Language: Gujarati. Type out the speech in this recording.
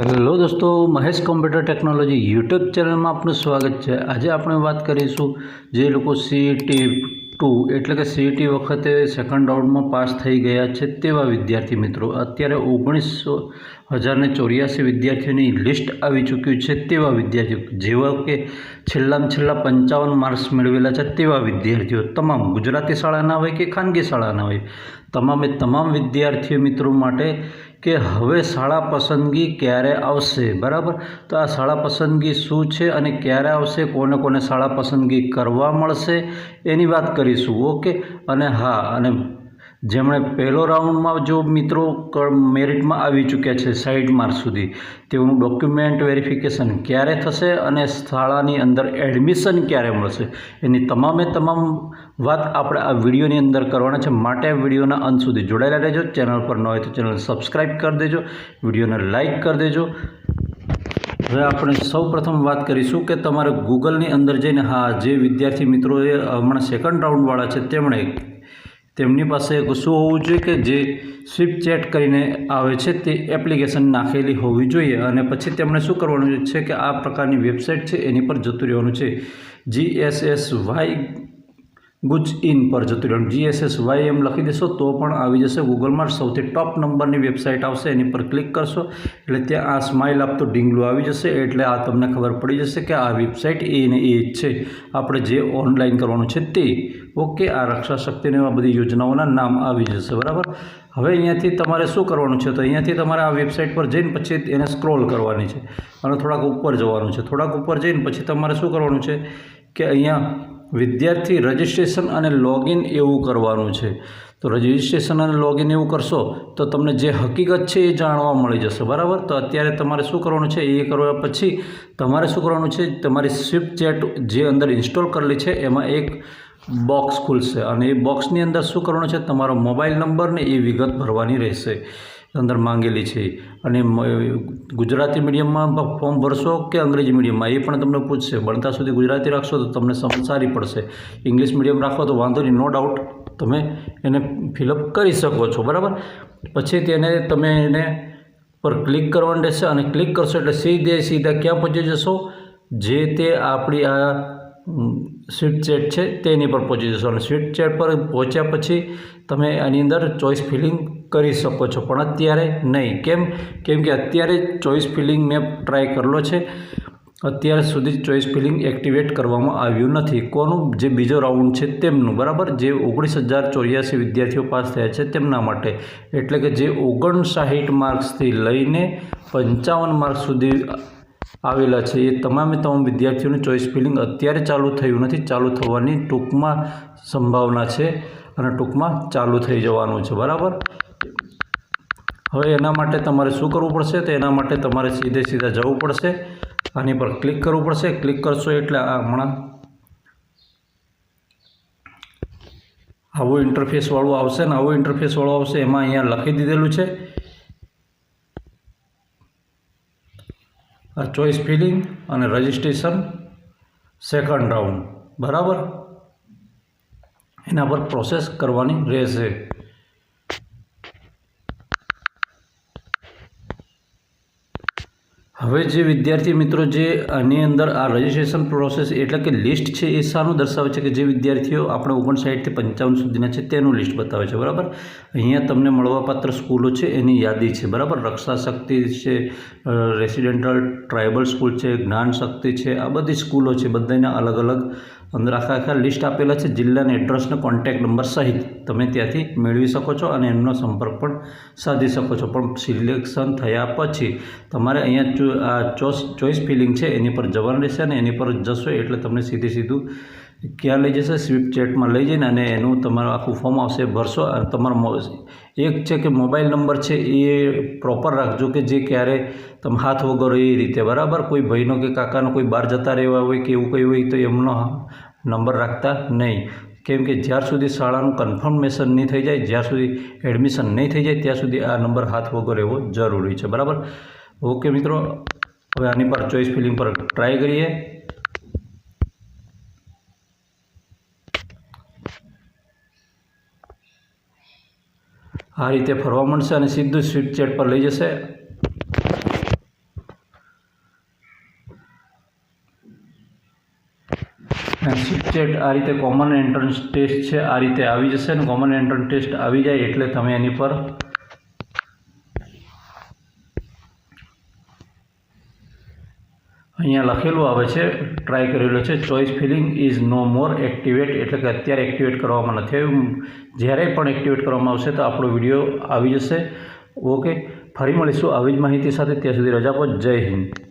હેલો દોસ્તો, મહેશ કોમ્પ્યુટર ટેકનોલોજી યુટ્યુબ ચેનલમાં આપનું સ્વાગત છે. આજે આપણે વાત કરીશું જે લોકો સીઈટી ટુ એટલે કે સીઈટી વખતે સેકન્ડ રાઉન્ડમાં પાસ થઈ ગયા છે તેવા વિદ્યાર્થી મિત્રો. અત્યારે ઓગણીસો હજારને ચોર્યાસી વિદ્યાર્થીઓની લિસ્ટ આવી ચૂક્યું છે તેવા વિદ્યાર્થીઓ, જેવા કે છેલ્લામાં છેલ્લા પંચાવન માર્ક્સ મેળવેલા છે તેવા વિદ્યાર્થીઓ, તમામ ગુજરાતી શાળાના હોય કે ખાનગી શાળાના હોય, તમામે તમામ વિદ્યાર્થીઓ મિત્રો માટે કે હવે શાળા પસંદગી ક્યારે આવશે, બરાબર? તો આ શાળા પસંદગી શું છે અને ક્યારે આવશે, કોને કોને શાળા પસંદગી કરવા મળશે, એની વાત કરીશું, ઓકે? અને હા, અને જેમણે પહેલો રાઉન્ડમાં જો મિત્રો મેરિટમાં આવી ચૂક્યા છે સાઈડ માર્ક સુધી, તેઓનું ડોક્યુમેન્ટ વેરિફિકેશન ક્યારે થશે અને શાળાની અંદર એડમિશન ક્યારે મળશે, એની તમામે તમામ વાત આપણે આ વિડીયોની અંદર કરવાના છે. માટે વિડીયોના અંત સુધી જોડાયેલા રહેજો. ચેનલ પર ન હોય તો ચેનલ સબસ્ક્રાઈબ કરી દેજો. વિડીયોને લાઇક કરી દેજો. હવે આપણે સૌ પ્રથમ વાત કરીશું કે તમારે ગૂગલની અંદર જઈને, હા, જે વિદ્યાર્થી મિત્રોએ હમણાં સેકન્ડ રાઉન્ડવાળા છે, તેમણે તેમની પાસે શું હોવું જોઈએ કે જે સ્વિપ ચેટ કરીને આવે છે તે એપ્લિકેશન નાખેલી હોવી જોઈએ અને પછી તેમણે શું કરવાનું છે કે આ પ્રકારની વેબસાઇટ છે એની પર જતું રહેવાનું છે. જીએસએસ વાય ગુજ ઇન પર જતું રહેવાનું. જીએસએસ વાય એમ લખી દેશો તો પણ આવી જશે ગૂગલમાં સૌથી ટોપ નંબરની વેબસાઇટ આવશે. એની પર ક્લિક કરશો એટલે ત્યાં આ સ્માઇલ આપતો ડીંગલું આવી જશે એટલે આ તમને ખબર પડી જશે કે આ વેબસાઇટ એ ને એ જ છે. આપણે જે ઓનલાઈન કરવાનું છે તે ઓકે, આ રક્ષા શક્તિને આ બધી યોજનાઓના નામ આવી જશે, બરાબર? હવે અહીંયાથી તમારે શું કરવાનું છે? તો અહીંયાથી તમારે આ વેબસાઇટ પર જઈને પછી એને સ્ક્રોલ કરવાની છે. અને થોડાક ઉપર જવાનું છે. થોડાક ઉપર જઈને પછી તમારે શું કરવાનું છે? કે અહીંયા વિદ્યાર્થી રજિસ્ટ્રેશન અને લોગિન એવું કરવાનું છે. તો રજિસ્ટ્રેશન અને લોગિન એવું કરશો તો તમને જે હકીકત છે એ જાણવા મળી જશે, બરાબર? તો અત્યારે તમારે શું કરવાનું છે? એ કરવા પછી તમારે શું કરવાનું છે? તમારી સ્વિફ્ટ ચેટ જે અંદર ઇન્સ્ટોલ કરેલી છે, એમાં એક બોક્સ ખુલશે. અને એ બોક્સની અંદર શું કરવાનું છે? તમારો મોબાઈલ નંબર ને એ વિગત ભરવાની રહેશે. અંદર માંગેલી છે. અને ગુજરાતી મીડિયમમાં ફોર્મ ભરશો કે અંગ્રેજી મીડિયમમાં એ પણ તમને પૂછશે. ભણતા સુધી ગુજરાતી રાખશો તો તમને સમજ સારી પડશે. ઇંગ્લિશ મીડિયમ રાખો તો વાંધો નહીં. નો ડાઉટ તમે એને ફિલઅપ કરી શકો છો. બરાબર? પછી તેને તમે એને પર ક્લિક કરવાનું રહેશે અને ક્લિક કરશો એટલે સીધે સીધા ક્યાં પહોંચી જશો? જે તે આપણી આ સ્વીટ ચેટ છે, તેની પર પહોંચી જશો. અને સ્વીટ ચેટ પર પહોંચ્યા પછી તમે આની અંદર ચોઈસ ફિલિંગ કરી શકો છો. પણ અત્યારે નહીં. કેમ? કેમ કે અત્યારે ચોઈસ ફિલિંગ મેં ટ્રાય કરેલો છે. અત્યાર સુધી ચોઈસ ફિલિંગ એક્ટિવેટ કરવામાં આવ્યું નથી. કોનું? જે બીજો રાઉન્ડ છે તેમનું. બરાબર? જે ઓગણીસ હજાર ચોર્યાસી વિદ્યાર્થીઓ પાસ થયા છે તેમના માટે. એટલે કે જે ઓગણસાઠ માર્ક્સથી લઈને પંચાવન માર્ક્સ સુધી આવેલા છે. એ તમામે તમામ વિદ્યાર્થીઓનું ચોઈસ ફિલિંગ અત્યારે ચાલુ થયું નથી. ચાલુ થવાની ટૂંકમાં સંભાવના છે અને ટૂંકમાં ચાલુ થઈ જવાનું છે. બરાબર? હવે એના માટે તમારે શું કરવું પડશે? તો એના માટે તમારે સીધે સીધા જવું પડશે. આની પર ક્લિક કરવું પડશે. ક્લિક કરશો એટલે આ હમણાં આવું ઇન્ટરફેસવાળું આવશે ને આવું ઇન્ટરફેસવાળું આવશે. એમાં અહીંયા લખી દીધેલું છે. ચોઈસ ફિલિંગ અને રજિસ્ટ્રેશન સેકન્ડ રાઉન્ડ. બરાબર? એના પર પ્રોસેસ કરવાની રહેશે. હવે જે વિદ્યાર્થી મિત્રો જે આની અંદર આ રજિસ્ટ્રેશન પ્રોસેસ એટલે કે લિસ્ટ છે એ શાનું દર્શાવે છે કે જે વિદ્યાર્થીઓ આપણે ઓગણસાઠથી પંચાવન સુધીના છે તેનું લિસ્ટ બતાવે છે, બરાબર? અહીંયા તમને મળવાપાત્ર સ્કૂલો છે, એની યાદી છે, બરાબર? રક્ષા શક્તિ છે રેસિડેન્ટલ ટ્રાઇબલ સ્કૂલ છે જ્ઞાન શક્તિ છે, આ બધી સ્કૂલો છે, બધાના અલગ અલગ અંદર આખા આખા લિસ્ટ આપેલા છે. જિલ્લાના એડ્રેસને કોન્ટેક્ટ નંબર સહિત તમે ત્યાંથી મેળવી શકો છો અને એમનો સંપર્ક પણ સાધી શકો છો. પણ સિલેક્શન થયા પછી તમારે અહીંયા આ ચોઈસ ફિલિંગ છે. એની પર જવાનું રહેશે અને એની પર જશો એટલે તમને સીધે સીધું ક્યાં લઈ જશે? સ્વિફ્ટ ચેટમાં લઈ જઈને અને એનું તમારું આખું ફોર્મ આવશે, ભરશો અને તમારો એક છે કે મોબાઈલ નંબર છે એ પ્રોપર રાખજો કે જે ક્યારે તમે હાથ વગર એ રીતે. બરાબર? કોઈ ભાઈનો કે કાકાનો કોઈ બહાર જતા રહેવા હોય કે એવું કંઈ હોય તો એમનો નંબર રાખતા નહીં. કેમ કે જ્યાર સુધી શાળાનું કન્ફર્મેશન નહીં થઈ જાય જ્યાં સુધી એડમિશન નહીં થઈ જાય, ત્યાં સુધી આ નંબર હાથ વગર એવો જરૂરી છે. બરાબર? ઓકે મિત્રો, હવે આની પર ચોઈસ ફિલિંગ પર ટ્રાય કરીએ. આ રીતે ફરવા મળશે અને સીધું સ્વીટ ચેટ પર લઈ જશે. સ્વીટચેટ આ રીતે કોમન એન્ટ્રન્સ ટેસ્ટ છે, આ રીતે આવી જશે અને કોમન એન્ટ્રન્સ ટેસ્ટ આવી જાય એટલે તમે એની પર અહીંયા લખેલું આવે છે ટ્રાય કરેલો છે choice filling is no more activate એટલે કે અત્યારે એક્ટિવેટ કરવામાં નથી આવ્યું. જ્યારે પણ એક્ટિવેટ કરવામાં આવશે તો આપણો વીડિયો આવી જશે. ઓકે ફરી મળીશું આવી જ માહિતી સાથે, ત્યાં સુધી રજા પર જય હિન્દ.